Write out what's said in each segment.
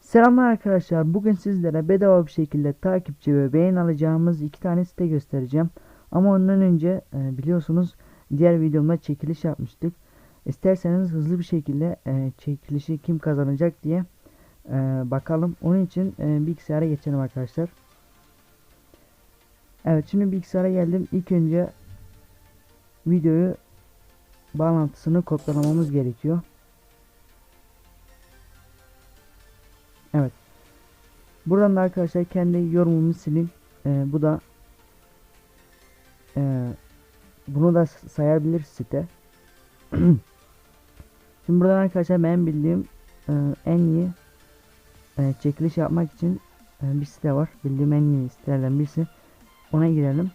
Selamlar arkadaşlar. Bugün sizlere bedava bir şekilde takipçi ve beğen alacağımız iki tane site göstereceğim. Ama ondan önce e, biliyorsunuz diğer videomda çekiliş yapmıştık. İsterseniz hızlı bir şekilde e, çekilişi kim kazanacak diye e, bakalım. Onun için bilgisayara geçelim arkadaşlar. Evet şimdi bilgisayara geldim. İlk önce videoyu bağlantısını kopyalamamız gerekiyor. Evet. Buradan da arkadaşlar kendi yorumumu silin. Ee, bu da e, bunu da sayabilir site. Şimdi buradan arkadaşlar ben bildiğim e, en iyi e, çekiliş yapmak için e, bir site var. Bildiğim en iyi sitelerden birisi. Ona girelim.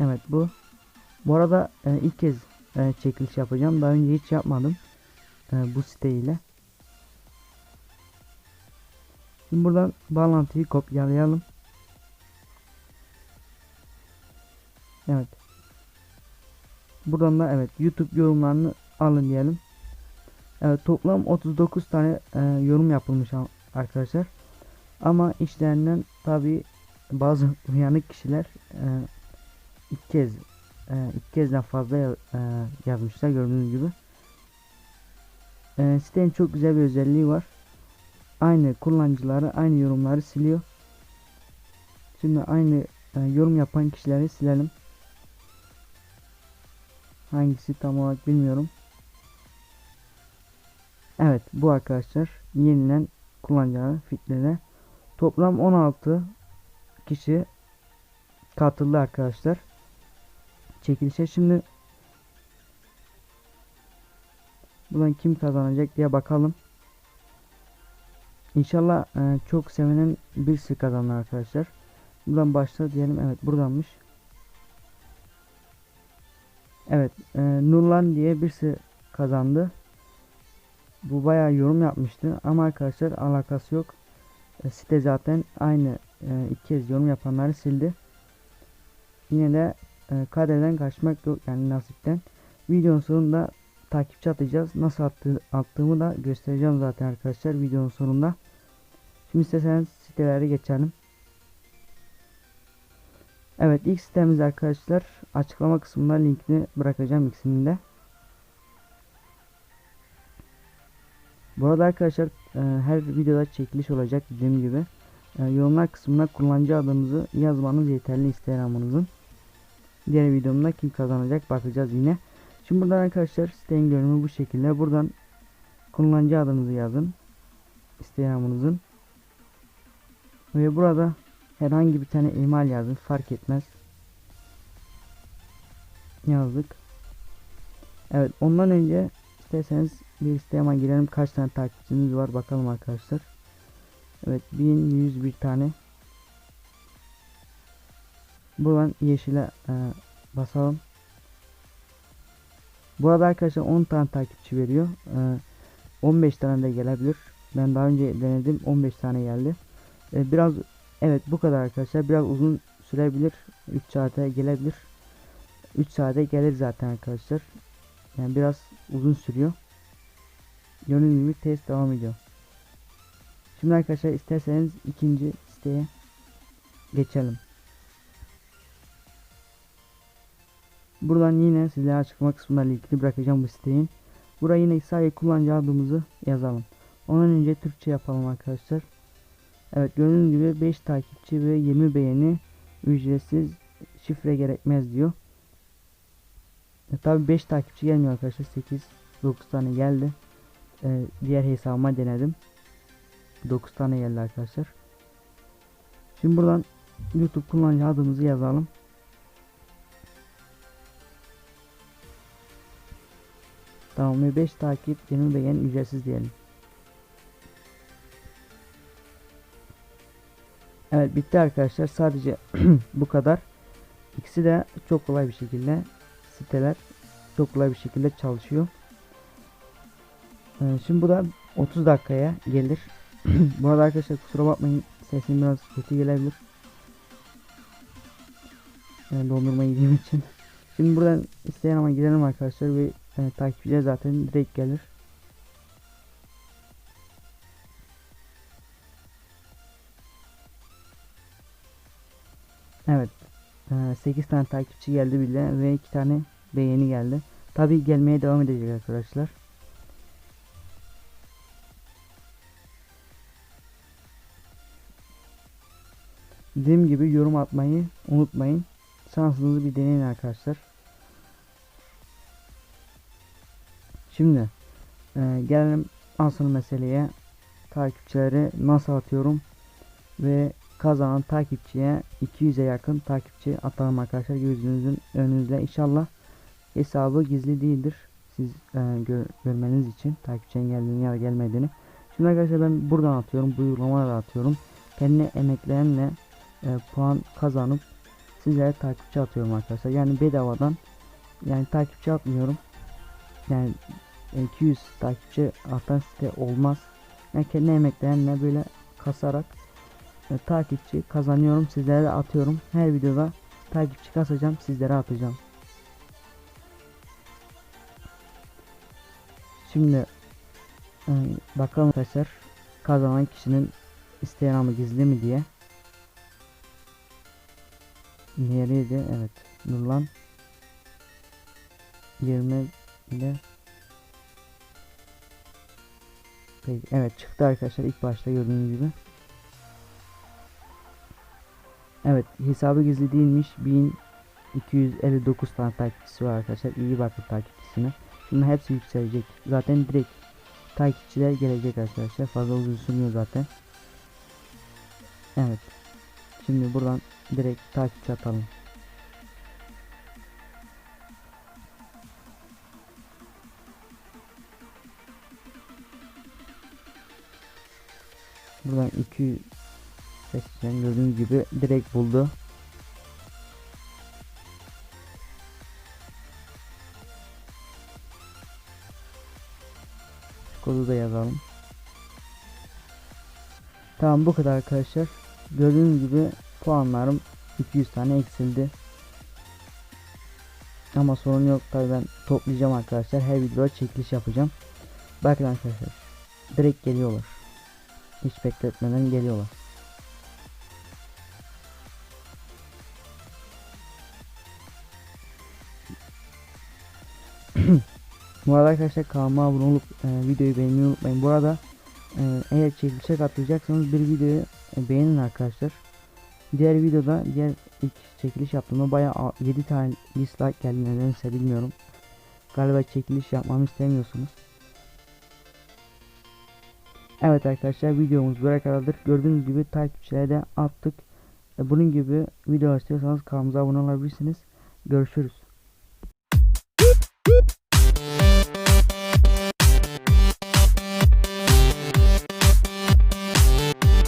Evet bu. Bu arada e, ilk kez e, çekiliş yapacağım. Daha önce hiç yapmadım. E, bu site ile. Şimdi buradan bağlantıyı kopyalayalım. Evet. Buradan da evet YouTube yorumlarını alın diyelim. Evet toplam 39 tane e, yorum yapılmış arkadaşlar. Ama işlerinden tabi bazı uyanık kişiler e, ilk kez e, ilk kezden fazla e, yazmışlar gördüğünüz gibi. E, sitenin çok güzel bir özelliği var aynı kullanıcıları aynı yorumları siliyor. Şimdi aynı e, yorum yapan kişileri silelim. Hangisi tam olarak bilmiyorum. Evet bu arkadaşlar yenilen kullanıcıları filtrele. Toplam 16 kişi katıldı arkadaşlar. Çekilişe şimdi buradan kim kazanacak diye bakalım. İnşallah e, çok sevinen birisi kazanır arkadaşlar. Buradan başla diyelim. Evet buradanmış. Evet e, Nurlan diye birisi kazandı. Bu bayağı yorum yapmıştı ama arkadaşlar alakası yok. E, site zaten aynı e, iki kez yorum yapanları sildi. Yine de e, kaderden kaçmak yok yani nasipten. Videonun sonunda takipçi atacağız. Nasıl attı, attığımı da göstereceğim zaten arkadaşlar videonun sonunda. Şimdi isterseniz sitelere geçelim. Evet ilk sitemiz arkadaşlar açıklama kısmında linkini bırakacağım ikisini de. Bu arada arkadaşlar e, her videoda çekiliş olacak dediğim gibi. E, yorumlar kısmına kullanıcı adınızı yazmanız yeterli Instagram'ınızın. Diğer videomda kim kazanacak bakacağız yine. Şimdi buradan arkadaşlar sitenin görünümü bu şekilde. Buradan kullanıcı adınızı yazın. Instagram'ınızın. Ve burada herhangi bir tane email yazın. Fark etmez. Yazdık. Evet ondan önce isterseniz bir siteye girelim. Kaç tane takipçiniz var bakalım arkadaşlar. Evet 1101 tane. Buradan yeşile e, basalım. Burada arkadaşlar 10 tane takipçi veriyor. Ee, 15 tane de gelebilir. Ben daha önce denedim 15 tane geldi. Ee, biraz evet bu kadar arkadaşlar. Biraz uzun sürebilir. 3 saate gelebilir. 3 saate gelir zaten arkadaşlar. Yani biraz uzun sürüyor. Gibi test devam ediyor. Şimdi arkadaşlar isterseniz ikinci siteye geçelim. Buradan yine sizlere açıklama kısmında linkini bırakacağım bu siteyin. Buraya yine sadece kullanıcı adımızı yazalım. Ondan önce Türkçe yapalım arkadaşlar. Evet gördüğünüz gibi 5 takipçi ve 20 beğeni ücretsiz şifre gerekmez diyor. E, Tabi 5 takipçi gelmiyor arkadaşlar 8 9 tane geldi. E, diğer hesabıma denedim. 9 tane geldi arkadaşlar. Şimdi buradan YouTube kullanıcı adımızı yazalım. Tamam ve 5 takip 20 beğen ücretsiz diyelim. Evet bitti arkadaşlar sadece bu kadar. İkisi de çok kolay bir şekilde siteler çok kolay bir şekilde çalışıyor. Ee, şimdi bu da 30 dakikaya gelir. bu arada arkadaşlar kusura bakmayın sesim biraz kötü gelebilir. Yani dondurma yediğim için. Şimdi buradan isteyen ama girelim arkadaşlar ve e, takipçiler zaten direkt gelir. Evet. 8 tane takipçi geldi bile ve 2 tane beğeni geldi. Tabi gelmeye devam edecek arkadaşlar. Dediğim gibi yorum atmayı unutmayın. Şansınızı bir deneyin arkadaşlar. Şimdi e, gelelim asıl meseleye. Takipçileri nasıl atıyorum ve kazanan takipçiye 200'e yakın takipçi atarım arkadaşlar gözünüzün önünüzde inşallah hesabı gizli değildir siz e, gör, görmeniz için takipçinin geldiğini ya da gelmediğini şimdi arkadaşlar ben buradan atıyorum bu uygulamadan atıyorum kendi emeklerimle e, puan kazanıp sizlere takipçi atıyorum arkadaşlar. Yani bedavadan yani takipçi atmıyorum. Yani 200 takipçi atan site olmaz. Yani kendi emeklerimle böyle kasarak e, takipçi kazanıyorum sizlere atıyorum. Her videoda takipçi kasacağım sizlere atacağım. Şimdi e, bakalım arkadaşlar kazanan kişinin Instagram'ı gizli mi diye Nereydi? Evet. Nurlan 20 ile Peki, evet çıktı arkadaşlar ilk başta gördüğünüz gibi. Evet hesabı gizli değilmiş. 1259 tane takipçisi var arkadaşlar. İyi bakın takipçisine. Şimdi hepsi yükselecek. Zaten direkt takipçiler gelecek arkadaşlar. Fazla uzun sürmüyor zaten. Evet. Şimdi buradan direkt takipçi atalım. Buradan 2 seçeceğim gördüğünüz gibi direkt buldu. Kodu da yazalım. Tamam bu kadar arkadaşlar. Gördüğünüz gibi puanlarım 200 tane eksildi. Ama sorun yok tabi ben toplayacağım arkadaşlar. Her videoda çekiliş yapacağım. Bakın arkadaşlar. Direkt geliyorlar. Hiç bekletmeden geliyorlar. Bu arada arkadaşlar kanalıma abone olup e, videoyu beğenmeyi unutmayın. Bu arada e, eğer çekilişe katılacaksanız bir videoyu e, beğenin arkadaşlar. Diğer videoda diğer ilk çekiliş yaptığımda bayağı 7 tane dislike geldi nedense bilmiyorum. Galiba çekiliş yapmamı istemiyorsunuz. Evet arkadaşlar videomuz buraya kadardır. Gördüğünüz gibi takipçilere de attık. E, bunun gibi video istiyorsanız kanalımıza abone olabilirsiniz. Görüşürüz.